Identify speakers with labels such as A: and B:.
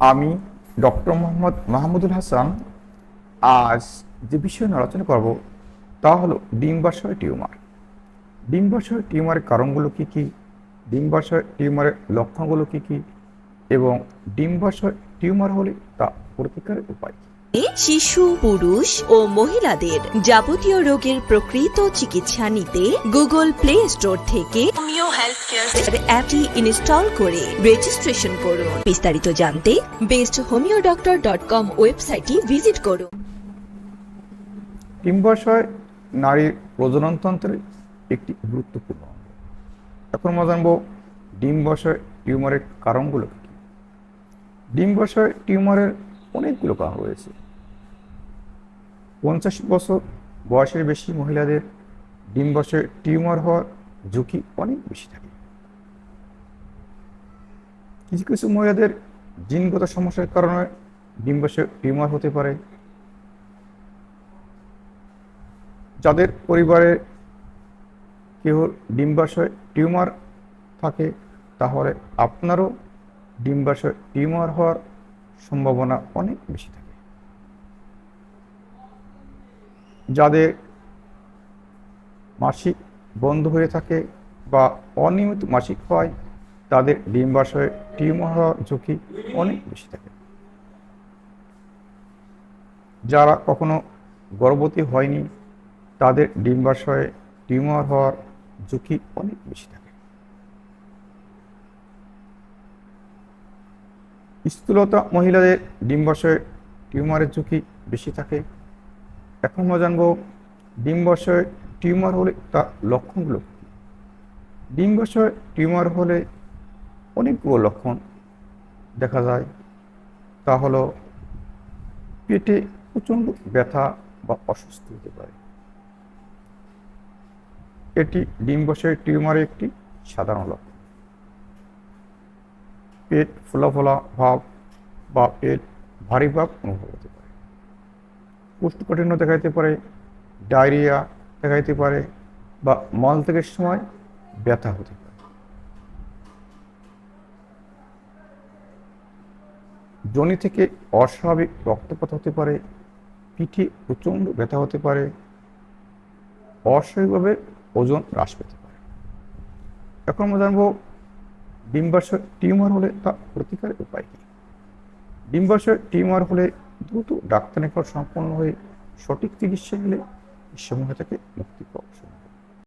A: আমি ডক্টর মোহাম্মদ মাহমুদুল হাসান। আজ যে বিষয় নিয়ে আলোচনা করব, তা হলো ডিম্বাশয় টিউমার। ডিম্বাশয় টিউমারের কারণগুলো কী কী? ডিম্বাশয় টিউমারের লক্ষণগুলো কী কী? এবং ডিম্বাশয় টিউমার হলে তা প্রতিকারের উপায় কী?
B: শিশু পুরুষ ও মহিলাদের যাবতীয় রোগের প্রকৃত চিকিৎসা নিতে গুগল প্লে স্টোর থেকে অ্যাপটি ইনস্টল করে রেজিস্ট্রেশন করুন। বিস্তারিত জানতে best homeo doctor dot com ওয়েবসাইটটি ভিজিট করুন।
A: ডিম্বাশয় নারীর প্রজননতন্ত্রের একটি গুরুত্বপূর্ণ অঙ্গ। এখন আমরা জানব ডিম্বাশয় টিউমারের কারণগুলো কী? ডিম্বাশয় টিউমারের অনেকগুলো কারণ রয়েছে। পঞ্চাশ বছর বয়সের বেশি মহিলাদের ডিম্বাশয় টিউমার হওয়ার ঝুঁকি অনেক বেশি থাকে। কিছু কিছু মহিলাদের জিনগত সমস্যার কারণে ডিম্বাশয় টিউমার হতে পারে। যাদের পরিবারে কেউ ডিম্বাশয় টিউমার থাকে, তাহলে আপনারও ডিম্বাশয় টিউমার হওয়ার সম্ভাবনা অনেক বেশি থাকে। যাদের মাসিক বন্ধ হয়ে থাকে বা অনিয়মিত মাসিক হয়, তাদের ডিম্বাশয়ে টিউমার হওয়ার ঝুঁকি অনেক বেশি থাকে। যারা কখনো গর্ভবতী হয়নি, তাদের ডিম্বাশয়ে টিউমার হওয়ার ঝুঁকি অনেক বেশি থাকে। স্থূলতা মহিলাদের ডিম্বাশয়ে টিউমারের ঝুঁকি বেশি থাকে। এখন আমরা জানব ডিম্বাশয়ে টিউমার হলে তার লক্ষণগুলো? ডিম্বাশয়ে টিউমার হলে অনেকগুলো লক্ষণ দেখা যায়। তা হলো পেটে প্রচণ্ড ব্যথা বা অস্বস্তি হতে পারে। এটি ডিম্বাশয় টিউমারের একটি সাধারণ লক্ষণ। পেট ফোলা ফোলা ভাব বা পেট ভারী ভাব অনুভব হতে পারে। কোষ্ঠকাঠিন্য দেখা যেতে পারে, ডায়রিয়া দেখা যেতে পারে বা মল থেকে সময় ব্যথা হতে পারে। জনি থেকে অস্বাভাবিক রক্তপাত হতে পারে, পিঠে প্রচণ্ড ব্যথা হতে পারে, অস্বাভাবিকভাবে ওজন হ্রাস পেতে পারে। এখন আমরা জানব ডিম্বাশয় টিউমার হলে তা প্রতিকারের উপায় কী? ডিম্বাশয় টিউমার হলে দ্রুত ডাক্তার নিকট সম্পন্ন হয়ে সঠিক চিকিৎসা নিলে সমূহ থেকে মুক্তি পাওয়া